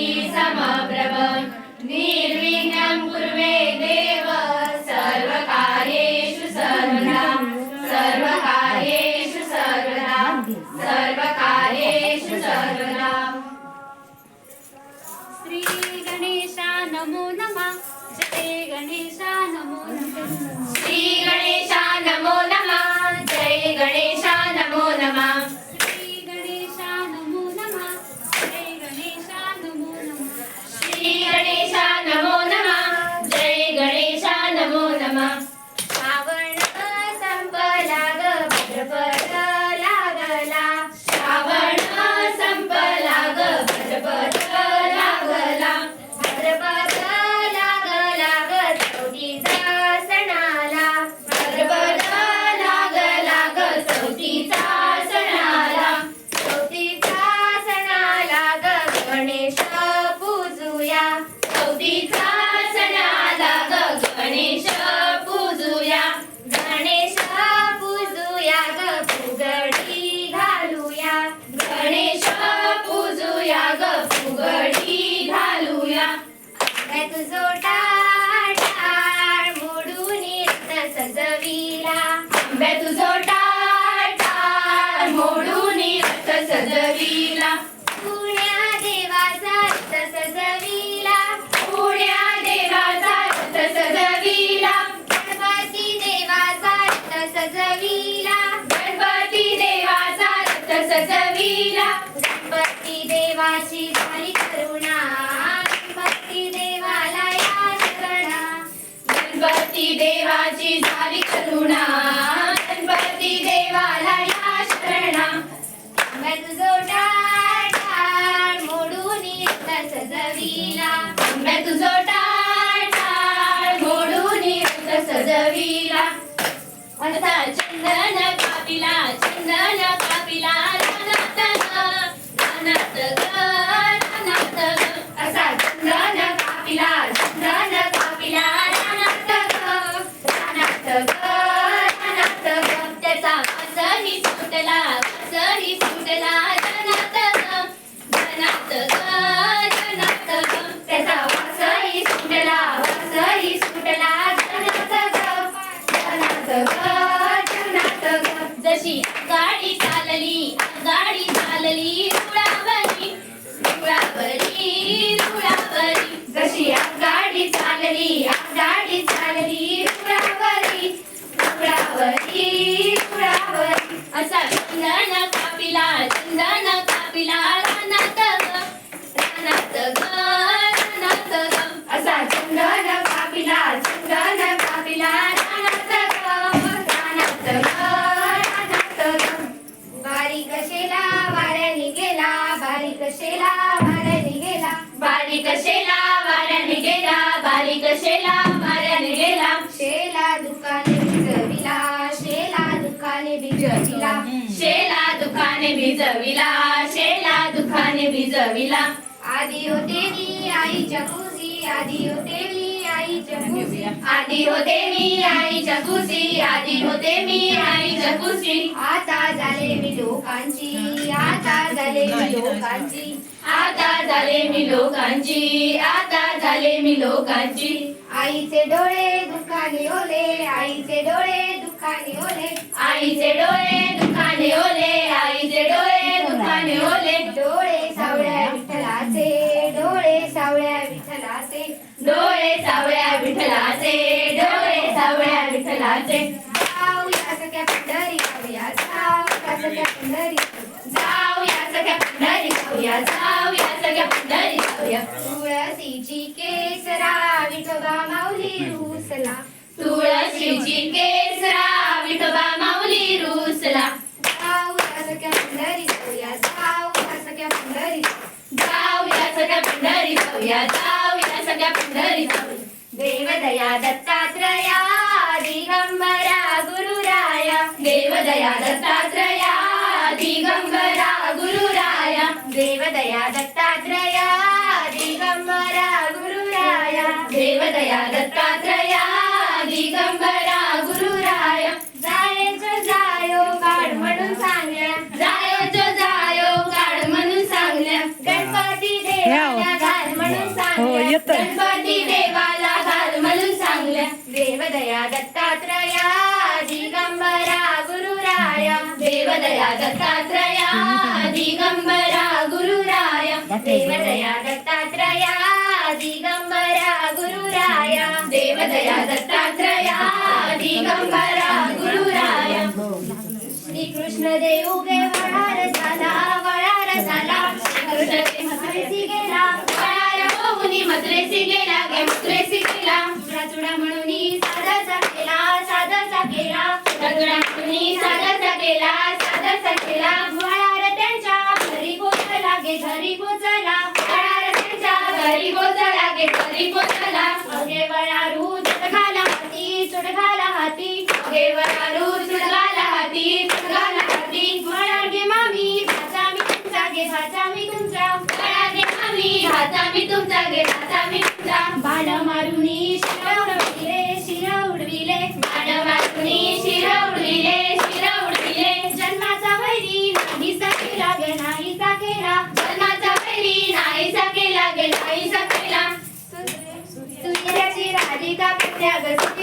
समप्रभ देवाची झाली करुणा. गणपती देवाला या शरणा. आंब्यात जोटा टाळ मोडून रथ सजविला. आंब्यात जोटा टाळ मोडून रथ सजविला. असा चंदन कापिला चंदन कापिला शेला दुकाने भिजविला शेला दुकाने भिजविला. आधी होते मी आईच्या कुशी आधी होते मी आईच्या कुशी. आधी होते मी आईच्या कुशी आधी होते मी आईच्या कुशी. आता झाले मी लोकांची आता झाले मी लोकांची. आता झाले मी लोकांची आता झाले मी लोकांची. आईचे डोळे दुखाने ओले आईचे डोळे दुखाने ओले. आईचे डोळे जाऊया सख्या पंढरी जाऊया जाऊया सख्या पंढरी. जाऊया सख्या पंढरी जाऊया जाऊया सख्या पंढरी जाऊया. तुळशीची केसरा विठोबा माऊली रुसला. तुळशीची केसरा विठोबा माऊली रुसला. जाऊया सख्या पंढरी जाऊया जाऊया सख्या पंढरी. जाऊया सख्या पंढरी जाऊया जाऊया सख्या पंढरी जाऊया. देवदया दत्तात्रया दिगंबरा गुरुराया। देवदया दत्तात्रया दिगंबरा गुरुराया। देवदया दत्तात्रया दिगंबरा गुरुराया। देवदया दत्तात्रया दिगंबरा गुरुराया। जायचो जायो काढ म्हणून सांगल्या जायचो जायो काढ म्हणून सांगल्या गणपती देवाला माझी दया दत्तात्रया दिगंबरा गुरुराया। देवदया दत्तात्रया दिगंबरा गुरुराया। देवदया दत्तात्रया दिगंबरा गुरुराया। देवदया दत्तात्रया दिगंबरा गुरुराया। श्रीकृष्ण देऊ गे वळार झाला वळार झाला कृष्ण गेला वळार मोहुनी मथुरेसी गेला गे मथुरेसी गेला। चुडा म्हणून त्यांनी सादरचा केला सादरचा केला. फळार त्यांच्या घरी पोचा लागे घरी पोचला. फळार त्यांच्या घरी पोचा लागे घरी पोचला. मगे वळारू चुडघाला हाती चुडघाला हाती. मगे वळारू चुडघाला हाती चुडघाला हाती. फळार गे मामी भाचा मी तुमचा गे भाचा मी तुमचा. फळार गे मामी भाचा मी तुमचा गे भाचा मी तुमचा. भाला मारून शिकवलं obrigada,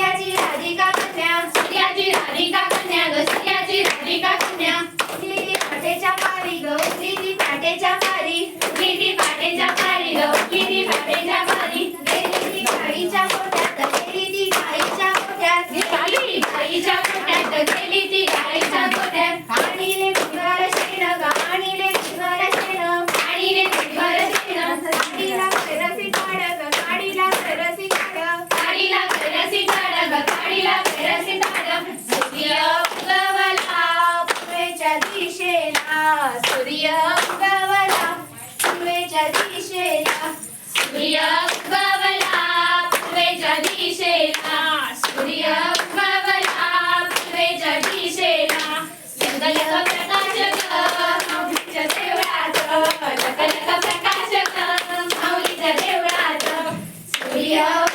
Hallelujah.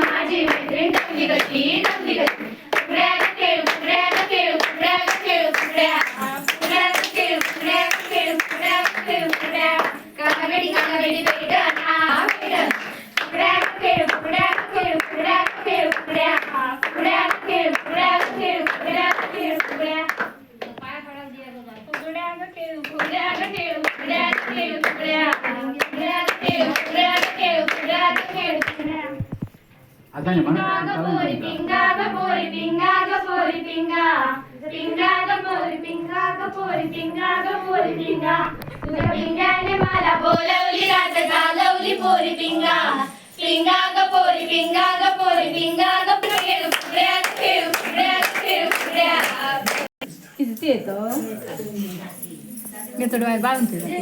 माझी मैत्रीण तंगी कशी तंगी कशी పింగా పింగాగ పోరి పింగాగ పోరి పింగాగ పోరి పింగా. తుగ పింగానే మాల బోలౌలి రాజగాలౌలి పోరి పింగా. పింగాగ పోరి పింగాగ పోరి ఇది ఏదో మీ తోడు బాగుంటుంది.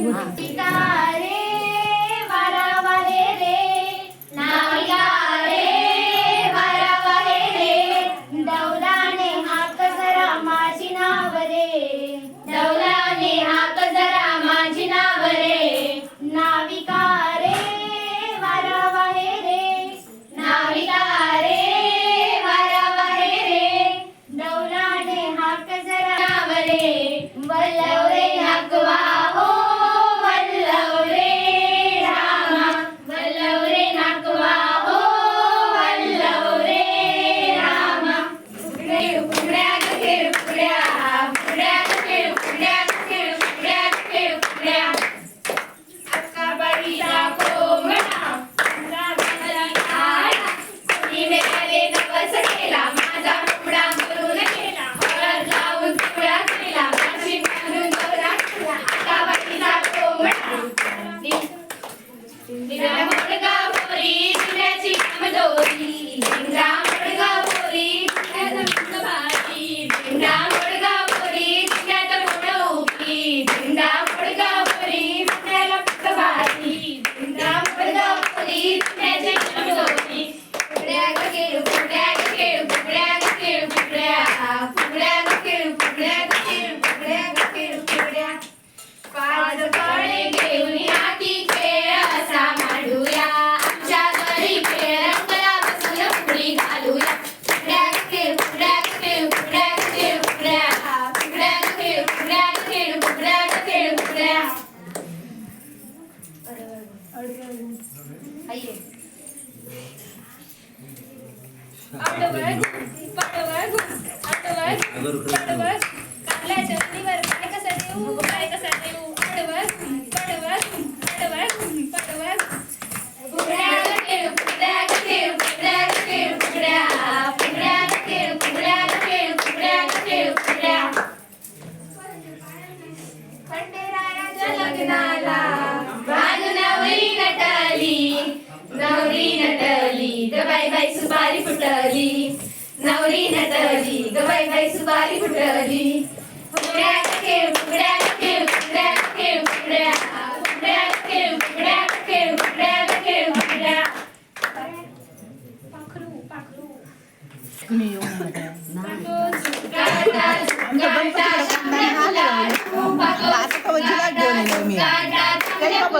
Another person.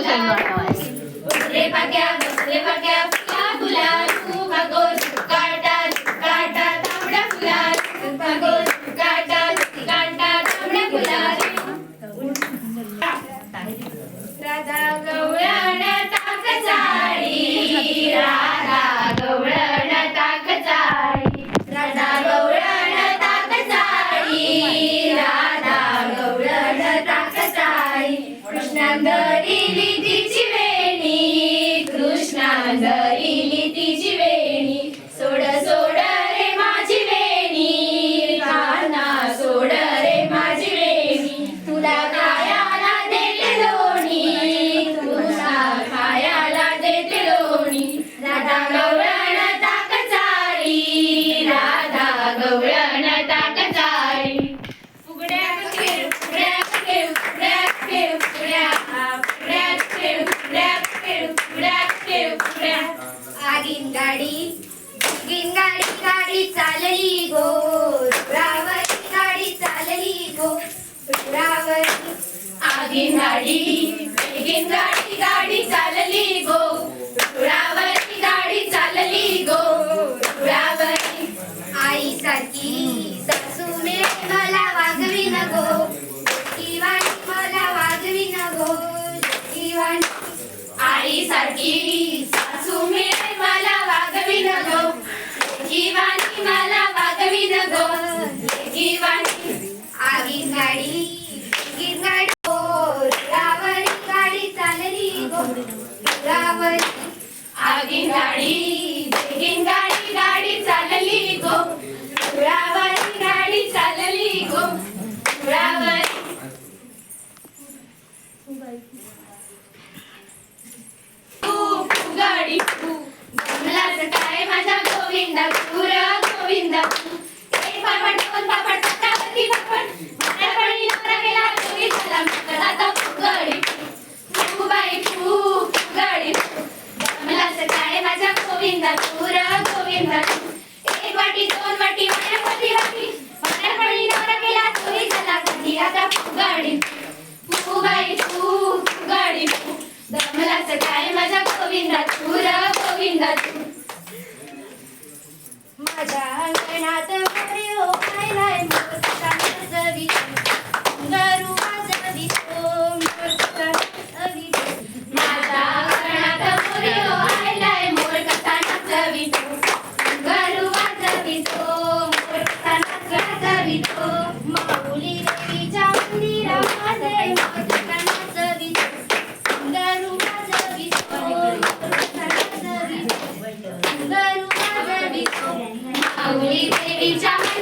Boże, no. Lepa gel, lepa gel. गिंगाडी गिंगाडी गाडी चालली गो. रुळावरची गाडी चालली गो. रुळावरी आई सारखी सासूने मला वागवी न गो. दिवाणी मला वागवी न गो. दिवाणी आई सारखी सासू मे मला वागवी न गो. जीवानी मला वागवी न गो. जीवानी. आगी गाडी María. गोविंदा तू गोविंदा तू. माझ्या अंगणात মৌলি দেবী জামান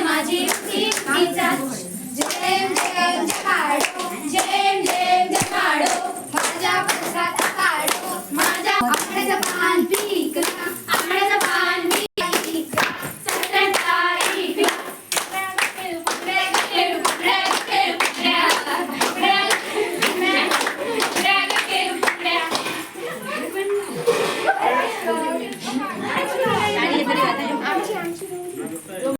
माझी